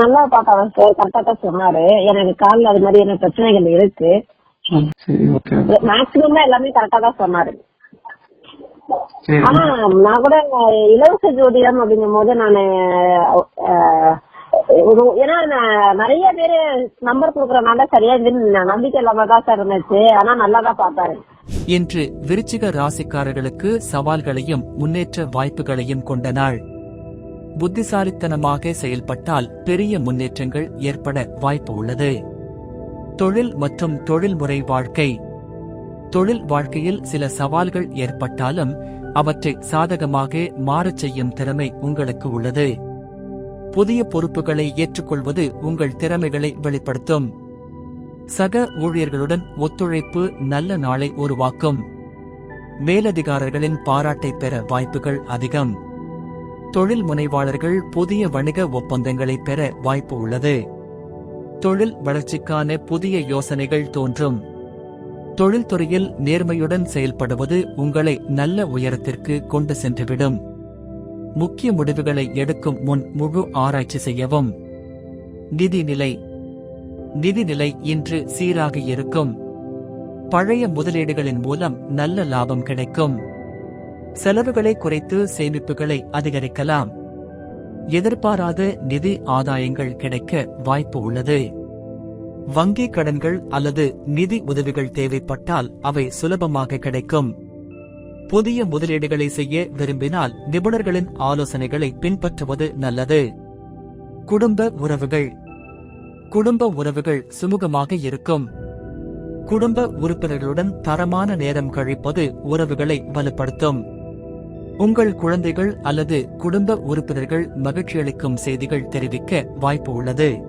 நல்லா பார்த்தாங்க சார் கரெக்டா தான் சொன்னாரு. எனக்கு காலில் அது மாதிரி என்ன பிரச்சனைகள் இருக்கு. ஆ, சரி ஓகே மேக்சிமம் எல்லாமே கரெக்டா தான் சொன்னாரு. ஆனா நான் கூட இலவச ஜோதிடம் அப்படிங்கும் போது நானு ஏன்னா நான் நிறைய பேரு நம்பர் கொடுக்கறனால சரியா நம்பிக்கை இல்லாம தான் சார் இருந்துச்சு. ஆனா நல்லா தான் பார்த்தாரு. இன்று விருச்சிக ராசிக்காரர்களுக்கு சவால்களையும் முன்னேற்ற வாய்ப்புகளையும் கொண்ட நாள். புத்திசாலித்தனமாக செயல்பட்டால் பெரிய முன்னேற்றங்கள் ஏற்பட வாய்ப்பு உள்ளது. தொழில் மற்றும் தொழில்முறை வாழ்க்கை. தொழில் வாழ்க்கையில் சில சவால்கள் ஏற்பட்டாலும் அவற்றை சாதகமாக மாறச் செய்யும் திறமை உங்களுக்கு உள்ளது. புதிய பொறுப்புகளை ஏற்றுக்கொள்வது உங்கள் திறமைகளை வெளிப்படுத்தும். சக ஊழியர்களுடன் ஒத்துழைப்பு நல்ல நாளை உருவாக்கும். மேலதிகாரர்களின் பாராட்டை பெற வாய்ப்புகள் அதிகம். தொழில் முனைவாளர்கள் புதிய வணிக ஒப்பந்தங்களை பெற வாய்ப்பு உள்ளது. தொழில் வளர்ச்சிக்கான புதிய யோசனைகள் தோன்றும். தொழில்துறையில் நேர்மையுடன் செயல்படுவது உங்களை நல்ல உயரத்திற்கு கொண்டு சென்றுவிடும். முக்கிய முடிவுகளை எடுக்கும் முன் முழு ஆராய்ச்சி செய்யவும். நிதிநிலை நிதிநிலை இன்று சீராக இருக்கும். பழைய முதலீடுகளின் மூலம் நல்ல லாபம் கிடைக்கும். செலவுகளை குறைத்து சேமிப்புகளை அதிகரிக்கலாம். எதிர்பாராத நிதி ஆதாயங்கள் கிடைக்க வாய்ப்பு உள்ளது. வங்கி கடன்கள் அல்லது நிதி உதவிகள் தேவைப்பட்டால் அவை சுலபமாக கிடைக்கும். புதிய முதலீடுகளை செய்ய விரும்பினால் நிபுணர்களின் ஆலோசனைகளை பின்பற்றுவது நல்லது. குடும்ப உறவுகள். குடும்ப உறவுகள் சுமூகமாக இருக்கும். குடும்ப உறுப்பினர்களுடன் தரமான நேரம் கழிப்பது உறவுகளை வலுப்படுத்தும். உங்கள் குழந்தைகள் அல்லது குடும்ப உறுப்பினர்கள் மகிழ்ச்சியளிக்கும் செய்திகள் தெரிவிக்க வாய்ப்பு உள்ளது.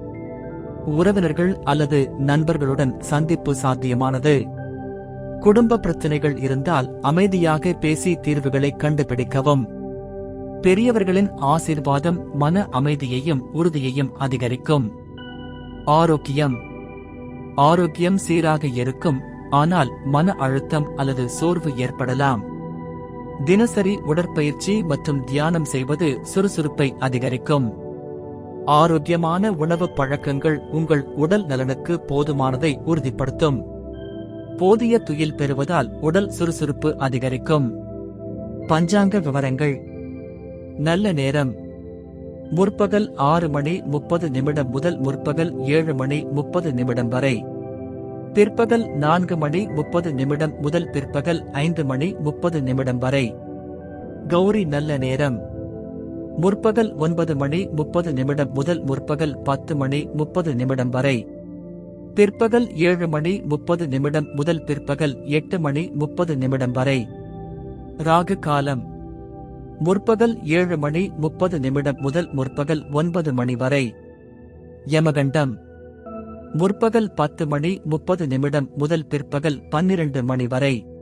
உறவினர்கள் அல்லது நண்பர்களுடன் சந்திப்பு சாத்தியமானது. குடும்ப பிரச்சனைகள் இருந்தால் அமைதியாக பேசி தீர்வுகளை கண்டுபிடிக்கவும். பெரியவர்களின் ஆசீர்வாதம் மன அமைதியையும் உறுதியையும் அதிகரிக்கும். ஆரோக்கியம். ஆரோக்கியம் சீராக இருக்கும் ஆனால் மன அழுத்தம் அல்லது சோர்வு ஏற்படலாம். தினசரி உடற்பயிற்சி மற்றும் தியானம் செய்வது சுறுசுறுப்பை அதிகரிக்கும். ஆரோக்கியமான உணவு பழக்கங்கள் உங்கள் உடல் நலனுக்கு போதுமானதை உறுதிப்படுத்தும். போதிய துயில் பெறுவதால் உடல் சுறுசுறுப்பு அதிகரிக்கும். பஞ்சாங்க விவரங்கள். நல்ல நேரம். முற்பகல் ஆறு மணி முப்பது நிமிடம் முதல் முற்பகல் ஏழு மணி முப்பது நிமிடம் வரை. பிற்பகல் நான்கு மணி முப்பது நிமிடம் முதல் பிற்பகல் ஐந்து மணி முப்பது நிமிடம் வரை. கௌரி நல்ல நேரம். முற்பகல் ஒன்பது மணி முப்பது நிமிடம் முதல் முற்பகல் பத்து மணி முப்பது நிமிடம் வரை. பிற்பகல் ஏழு மணி முப்பது நிமிடம் முதல் பிற்பகல் எட்டு மணி முப்பது நிமிடம் வரை. ராகு காலம். முற்பகல் ஏழு மணி முப்பது நிமிடம் முதல் முற்பகல் ஒன்பது மணி வரை. யமகண்டம். முற்பகல் பத்து மணி முப்பது நிமிடம் முதல் பிற்பகல் பன்னிரண்டு மணி வரை.